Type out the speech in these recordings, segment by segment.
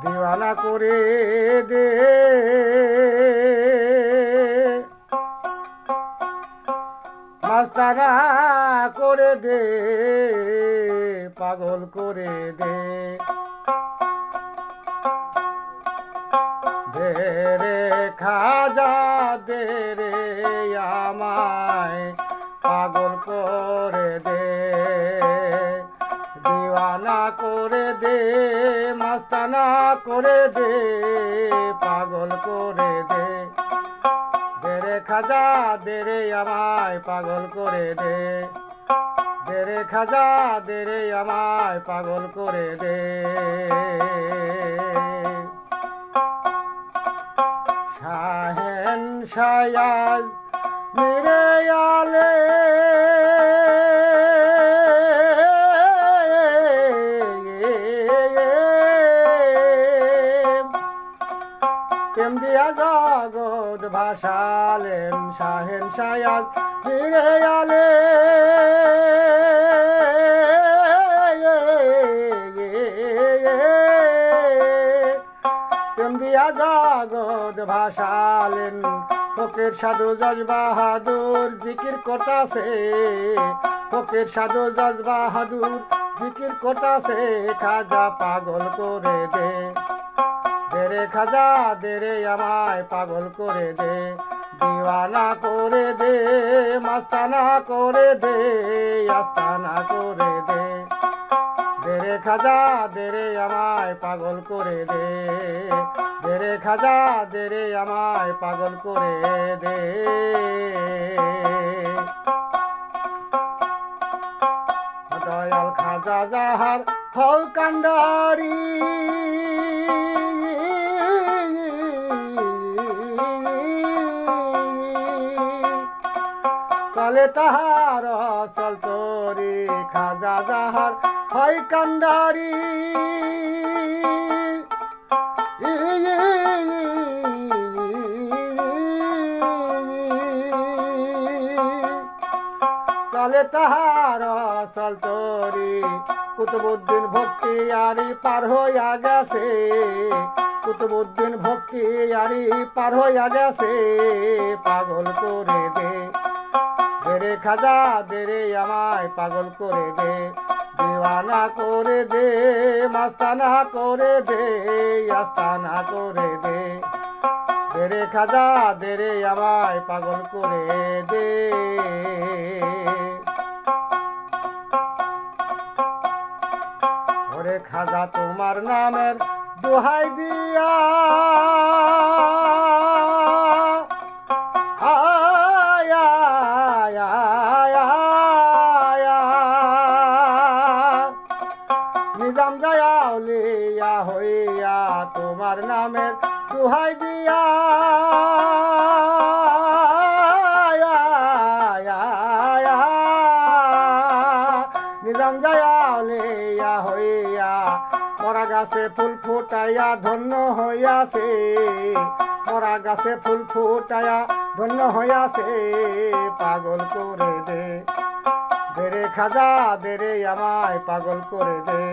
দিওয়ানা করে দে। মাস্তানা করে দে, পাগল করে দে। দে রে খাজা, দে রে আমায়। করে দে, পাগল করে দে। দে রে খাজা দে রে আমায় পাগল করে দে। দে রে খাজা দে রে আমায় পাগল করে দে। শাহেন শায়াজ, মেরে আলে জগৎ ভাসালেন শাহেন শায়াজ মেরে আলে। দিয়া জগৎ ভাসালেন, ফকের সাধু জজ বাহাদুর, জিকির করতাছে। ফকের সাধু জজ বাহাদুর, জিকির করতাছে, খাজা পাগল করে দে। দেরে খাজা দেরে আমায় পাগল করে দে। দিওয়ানা করে দে, মাস্তানা করে দে, আস্তানা করে দে। দেরে খাজা, দে রে আমায় পাগল করে দে। দেরে খাজা, দে রে আমায় পাগল করে দে। দয়াল খাজা যাহার হও কান্ডারি তাহার চল তোরে খাজা যাহার হয় কান্ডারি। চলে তাহার চল তোরে, কুতুবুদ্দিন ভক্তি আরি পার হইয়া গেছে। কুতুবুদ্দিন ভক্তি আরি পার হইয়া গেছে, পাগল করে দে খাজা দেরে আমায় পাগল করে দে, দিওয়ানা করে দে, মাস্তানা করে দে, আস্তানা করে দে। দেরে খাজা দেরে আমায় পাগল করে দে। ওরে খাজা, তোমার নামের দোহাই দিয়া জায়াউলিয়া হইয়া তোমার নামের দুহাই দিয়া। নিজাম জায়াউলিয়া হইয়া মরা গাছে ফুল ফুটাইয়া ধন্য হইয়াছে। মরা গাছে ফুল ফুটাইয়া ধন্য হইয়াছে। পাগল করে দে। দেরে খাজা, দেরে আমায় পাগল করে দে।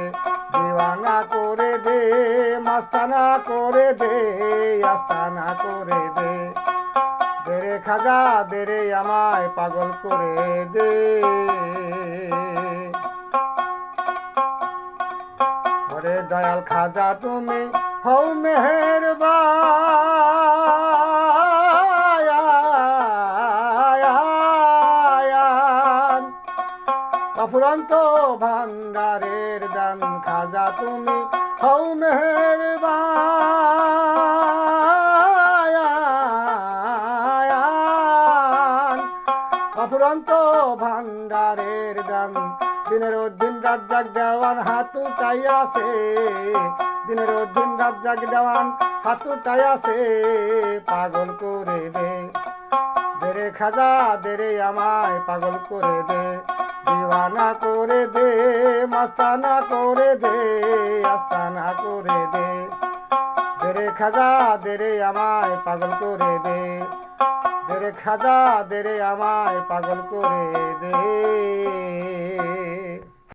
দিওয়ানা করে দে, মাস্তানা করে দে, আস্তানা করে দে। দেরে খাজা দেরে আমায় পাগল করে দে। দয়াল খাজা, তুমি হও মেহেরবান। অফুরন্ত ভান্ডারের দান খাজা তুমি, হও মেহেরবান। অফুরন্ত ভান্ডারের দান, দিনের দিন রাত জাগ দেওয়ান হাত উঠাইয়াছে দিনের দিন রাত জাগ দেওয়ান হাত উঠাইয়াছে পাগল করে দে, দেরে খাজা, দেরে আমায় পাগল করে দে। দিওয়ানা করে দে, মাস্তানা করে দে, আস্তানা করে দে। দেরে খাজা দেরে আমায় পাগল করে দে। দেরে খাজা দেরে আমায় পাগল করে দে।